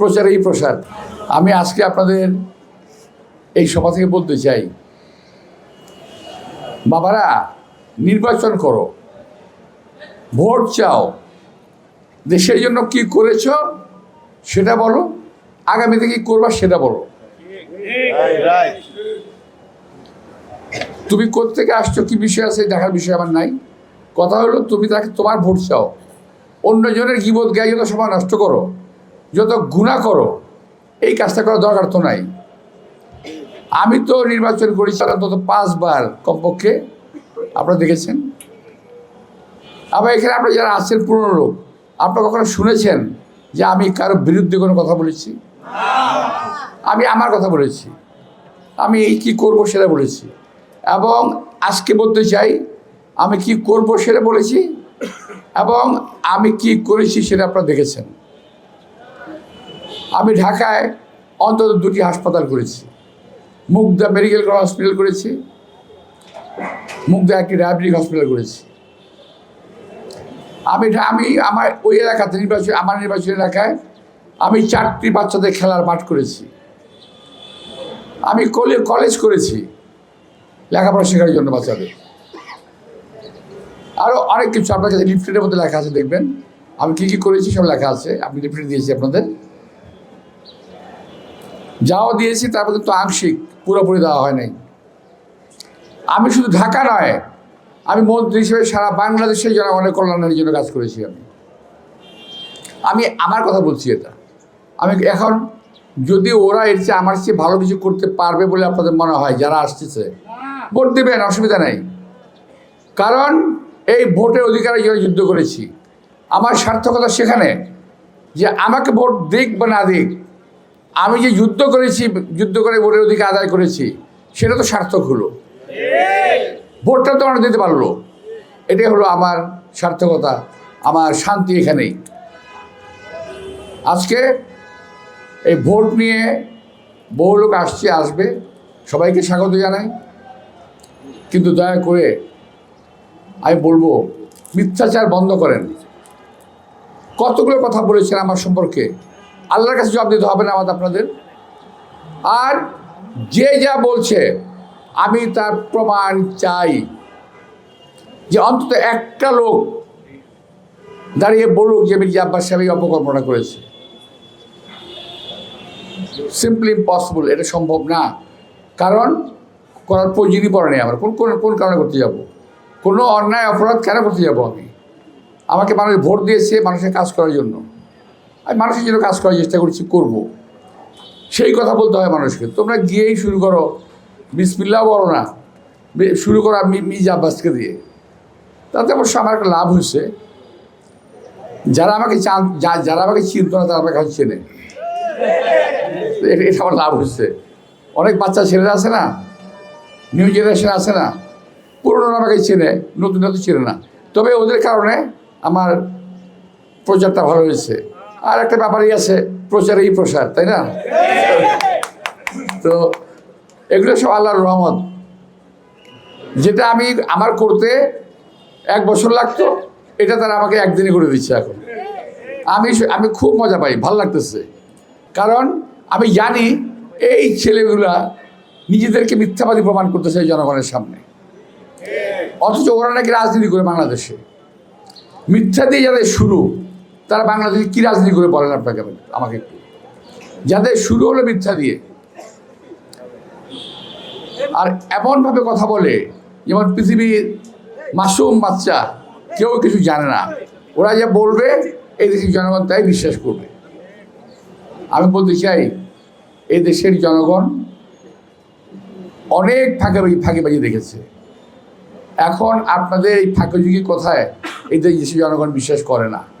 প্রচার এই প্রসার। আমি আজকে আপনাদের এই সভা থেকে বলতে চাই, বাবারা, নির্বাচন করো, ভোট চাও দেশের জন্য কি করেছ সেটা বলো আগামীতে কি করবা সেটা বলো। তুমি কোত্থেকে আসছো, কি বিষয় আছে, দেখার বিষয় আমার নাই। কথা হলো, তুমি তাকে তোমার ভোট চাও। অন্যজনের গিবোধ গায়ে যত সময় নষ্ট করো। যত গুণা করো, এই কাজটা করার দরকার তো নাই। আমি তো নির্বাচন করেছি অন্তত পাঁচবার কমপক্ষে, আপনারা দেখেছেন? আবার এখানে আপনারা যারা আছেন পুরনো লোক, আপনারা কখনো শুনেছেন যে আমি কারও বিরুদ্ধে কোনো কথা বলেছি? আমি আমার কথা বলেছি। আমি কী করব সেটা বলেছি। এবং আজকে বলতে চাই, আমি কি করব সেটা বলেছি? এবং আমি কি করেছি সেটা আপনারা দেখেছেন। আমি ঢাকায় অন্তত দুটি হাসপাতাল করেছি। মুগদা মেডিকেল হসপিটাল করেছি। মুগদা একটি ডায়াবেটিক হসপিটাল করেছি। আমি আমি আমার ওই এলাকাতে নির্বাচন আমার নির্বাচন এলাকায় আমি চারটি বাচ্চাদের খেলার মাঠ করেছি। আমি কলে কলেজ করেছি। লেখাপড়া শেখার জন্য বাচ্চাদের। আরও অনেক কিছু আপনার কাছে লিফলেটের মধ্যে লেখা আছে, দেখবেন। আমি কী কী করেছি সব লেখা আছে। আমি লিফলেট দিয়েছি আপনাদের। যাও দিয়েছি তারপর কিন্তু আংশিক পুরোপুরি দেওয়া হয় নাই। আমি শুধু ঢাকা নয়, আমি মন্ত্রী হিসেবে সারা বাংলাদেশের জনগণের কল্যাণের জন্য কাজ করেছি আমি। আমি আমার কথা বলছি এটা। আমি এখন যদি ওরা এর চেয়ে আমার চেয়ে ভালো কিছু করতে পারবে বলে আপনাদের মনে হয়, যারা আসতেছে, ভোট দেবেন, অসুবিধা নেই। কারণ এই ভোটের অধিকারের জন্য যুদ্ধ করেছি। আমার সার্থকতা সেখানে যে আমাকে ভোট দিক বা না দিক আমি যে যুদ্ধ করেছি, যুদ্ধ করে ভোটের অধিকার আদায় করেছি, সেটা তো সার্থক হলো। ভোটটা তো আমরা দিতে পারল। এটাই হলো আমার সার্থকতা, আমার শান্তি এখানেই। আজকে এই ভোট নিয়ে বহু লোক আসছে, আসবে। সবাইকে স্বাগত জানাই। কিন্তু দয়া করে আমি বলব, মিথ্যাচার বন্ধ করেন। কতগুলো কথা বলেছেন আমার সম্পর্কে? আল্লাহর কাছে জবাব দিতে হবে না আমাদের আপনাদের। আর যে যা বলছে, আমি তার প্রমাণ চাই যে অন্তত একটা লোক দাঁড়িয়ে বলুক যে মির্জা আব্বাস সাহেব অপকল্পনা করেছে। সিম্পলি ইম্পসিবল এটা সম্ভব না। কারণ করার প্রয়োজনই পড়ে নেই আমার। কোন কোন কোন কারণে করতে যাব? কোনো অন্যায়, অপরাধ কেন করতে যাব আমি? আমাকে মানুষ ভোট দিয়েছে মানুষের কাজ করার জন্য। আমি মানুষের জন্য কাজ করার চেষ্টা করছি, করব। সেই কথা বলতে হয় মানুষকে। তোমরা গিয়েই শুরু করো। বিসমিল্লা বলো না। শুরু করো আমি মিজ আব্বাসকে দিয়ে। তাতে অবশ্য আমার একটা লাভ হয়েছে। যারা আমাকে চান যারা আমাকে চিনত না, তারা আমাকে চেনে। এটা আমার লাভ হচ্ছে অনেক বাচ্চা ছেলেরা আছে না? নিউ জেনারেশন আছে না? পুরোনো আমাকে চেনে, নতুনরা তো চেনে না। তবে ওদের কারণে আমার প্রচারটা ভালো হয়েছে। আর একটা ব্যাপারই আছে প্রচারেই প্রসার, তাই না? তো এগুলো সব আল্লাহর রহমত। যেটা আমি আমার করতে এক বছর লাগতো, এটা তারা আমাকে একদিনে করে দিচ্ছে এখন। আমি আমি খুব মজা পাই, ভালো লাগতেছে। কারণ আমি জানি এই ছেলেগুলা নিজেদেরকে মিথ্যাবাদী প্রমাণ করতেছে জনগণের সামনে। অথচ ওরা নাকি রাজনীতি করে বাংলাদেশে। মিথ্যা দিয়ে যাদের শুরু তারা বাংলাদেশে কী রাজনীতি করে বলেন আপনাকে আমাকে একটু। যাদের শুরু হলো মিথ্যা দিয়ে। আর এমনভাবে কথা বলে, যেমন পৃথিবীর মাসুম বাচ্চা, কেউ কিছু জানে না। ওরা যা বলবে, এই দেশের জনগণ তাই বিশ্বাস করবে। আমি বলতে চাই, এই দেশের জনগণ অনেক ফাঁকাবাজি, ফাঁকিবাজি দেখেছে। এখন আপনাদের এই ফাঁকাঝুঁকি কথায়? এই দেশের জনগণ বিশ্বাস করে না।